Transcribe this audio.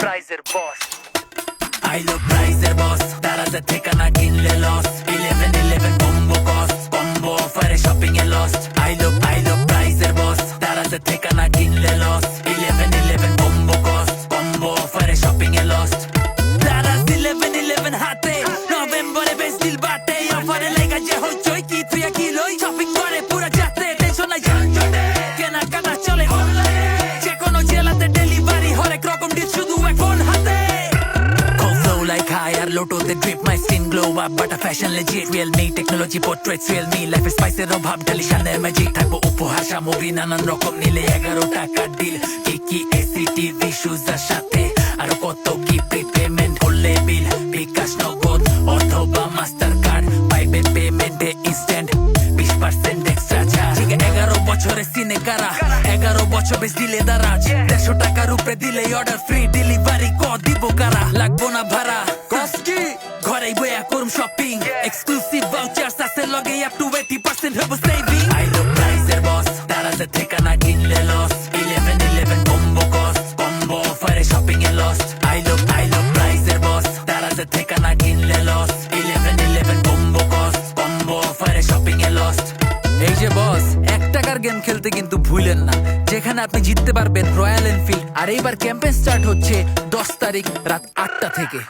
প্রাইজের বস আইলো প্রাইজের বস তারাতে ঠিকানা কিনলে লস ইলেভেন ইলেভেন কম্বো কস কম্বো অফারে শপিং এ লস আইলো আইলো প্রাইজের বস তারাতে ঠিকানা কিনলে লস ইলেভেন ইলেভেন কম্বো কস কম্বো অফারে শপিং এ লস তারাস ইলেভেন ইলেভেন হাতে নভেম্বরে বেস্টিল বাটে অফারে লেগা যে হচ্ছে আর লোটোতে drip, my skin glow up, but a fashion legit. Real me, technology, portraits, real me. Life is spice ঢালি সানের ম্যাজিক থাকব উপহার সামগ্রী নানান রকম নিলে এগারো টাকার ডিল কি কি এসি টিভি শুজার সাথে আরও কত কি পেমেন্ট করলে বিল বিকাশ নগদ অথবা মাস্টার কার্ড পাইবে পেমেন্টে ইনস্ট্যান্ট বিশ পার্সেন্ট এক্সট্রা চার্জ এগারো বছরে সিনে কারা এগারো বছর বেশ দিলে দারাজ দেড়শো টাকার উপরে দিলে অর্ডার ফ্রি ডেলিভারি ক দিব কারা কস্কি ঘরে বইয়া করুম শপিং এক্সক্লুসিভ ভাউচার্স আছে লগে আপ টু 80% হব সেভিং বস ঠিকানা কিনলে লস 11 11 কম্বো অফারে শপিং এ লস প্রাইজের বস দারাজের ঠিকানা কিনলে লস 11 11 কম্বো কস্ট কম্বো অফারে শপিং এ লস এই যে বস এক টাকার গেম খেলতে কিন্তু ভুলেন না। যেখানে আপনি জিততে পারবেন রয়্যাল এনফিল্ড আর এইবার ক্যাম্পেইন স্টার্ট হচ্ছে দশ তারিখ রাত আটটা থেকে।